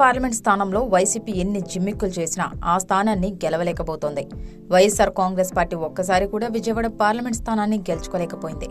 Parliament స్థానంలో YCP ఎన్ని జిమ్మిక్కులు చేసినా ఆ స్థానాన్ని గెలవలేకపోతోంది. వైఎస్సార్ కాంగ్రెస్ పార్టీ ఒక్కసారి కూడా విజయవాడ పార్లమెంట్ స్థానాన్ని గెలుచుకోలేకపోయింది.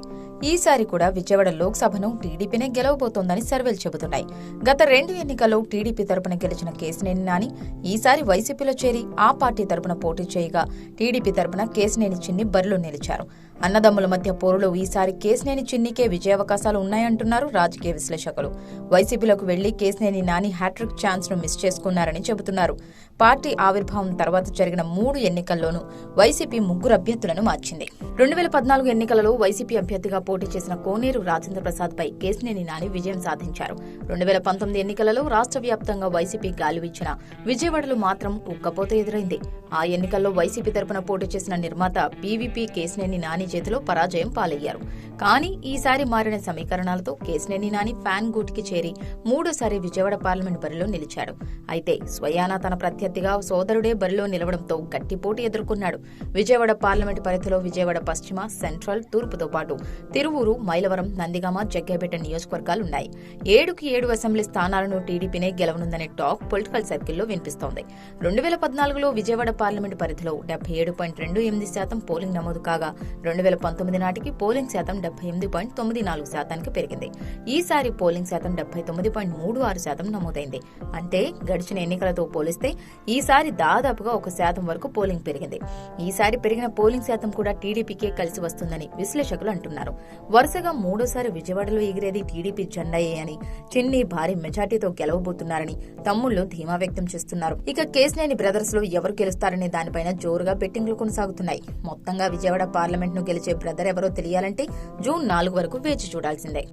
ఈసారి కూడా విజయవాడ లోక్సభను టీడీపీనే గెలవబోతోందని సర్వేలు చెబుతున్నాయి. గత రెండు ఎన్నికల్లో టీడీపీ తరపున గెలిచిన కేసినేని నాని ఈసారి వైసీపీలో చేరి ఆ పార్టీ తరపున పోటీ చేయగా టీడీపీ తరపున కేసినేని చిన్ని బరిలో నిలిచారు. అన్నదమ్ముల మధ్య పోరులో ఈసారి కేసినేని చిన్నికే విజయావకాశాలు ఉన్నాయంటున్నారు రాజకీయ విశ్లేషకులు. వైసీపీలోకి వెళ్ళి కేసినేని నాని హ్యాట్రిక్ ఛాన్స్ను మిస్ చేసుకున్నారని చెబుతున్నారు. పార్టీ ఆవిర్భావం తర్వాత జరిగిన మూడు ఎన్నికల్లోనూ వైసీపీ ముగ్గురు అభ్యర్థులను మార్చింది. రెండు వేల పద్నాలుగు ఎన్నికలలో వైసీపీ అభ్యర్థిగా పోటీ చేసిన కోనేరు రాజేంద్ర ప్రసాద్ పై కేసినేని నాని విజయం సాధించారు. రెండు వేల పంతొమ్మిది ఎన్నికలలో రాష్ట్ర వ్యాప్తంగా వైసీపీ గాలివిచ్చిన విజయవాడలో మాత్రం ఉక్కపోత ఎదురైంది. ఆ ఎన్నికల్లో వైసీపీ తరపున పోటీ చేసిన నిర్మాత పీవీపీ కేసినేని నాని చేతిలో పరాజయం పాలయ్యారు. కానీ ఈసారి మారిన సమీకరణాలతో కేసినేని నాని ఫ్యాన్ గూట్కి చేరి మూడోసారి విజయవాడ పార్లమెంట్ బరిలో నిలిచాడు. అయితే స్వయానా తన ప్రత్యర్థిగా సోదరుడే బరిలో నిలవడంతో గట్టి పోటీ ఎదుర్కొన్నాడు. విజయవాడ పార్లమెంట్ పరిధిలో విజయవాడ పశ్చిమ సెంట్రల్ తూర్పుతో పాటు తిరువూరు మైలవరం నందిగామ జగ్గైపేట నియోజకవర్గాలున్నాయి. ఏడుకి ఏడు అసెంబ్లీ స్థానాలను టీడీపీనే గెలవనుందనే టాక్ పొలిటికల్ సర్కిల్లో వినిపిస్తోంది. రెండు వేల పద్నాలుగులో విజయవాడ పార్లమెంట్ పరిధిలో డెబ్బై ఏడు పాయింట్ రెండు ఎనిమిది శాతం పోలింగ్ నమోదు కాగా రెండు వేల పంతొమ్మిది నాటికి పోలింగ్ శాతం డెబ్బై ఎనిమిది పాయింట్ తొమ్మిది నాలుగు శాతానికి పెరిగింది. ఈసారి పోలింగ్ శాతం డెబ్బై తొమ్మిది పాయింట్ మూడు ఆరు శాతం నమోదైంది. అంటే గడిచిన ఎన్నికలతో పోలిస్తే ఈసారి దాదాపుగా ఒక శాతం వరకు పోలింగ్ పెరిగింది. ఈసారి పెరిగిన పోలింగ్ శాతం కూడా టీడీపీకే కలిసి వస్తుందని విశ్లేషకులు అంటున్నారు. వరుసగా మూడోసారి విజయవాడలో ఎగిరేది టీడీపీ జెండాయే అని చిన్ని భారీ మెజార్టీతో గెలవబోతున్నారని తమ్ముళ్ళు ధీమా వ్యక్తం చేస్తున్నారు. ఇక కేసినేని బ్రదర్స్లో ఎవరు గెలుస్తారనే దానిపైన జోరుగా బెట్టింగ్లు కొనసాగుతున్నాయి. మొత్తంగా విజయవాడ పార్లమెంట్ను గెలిచే బ్రదర్ ఎవరో తెలియాలంటే జూన్ నాలుగు వరకు వేచి చూడాల్సిందే.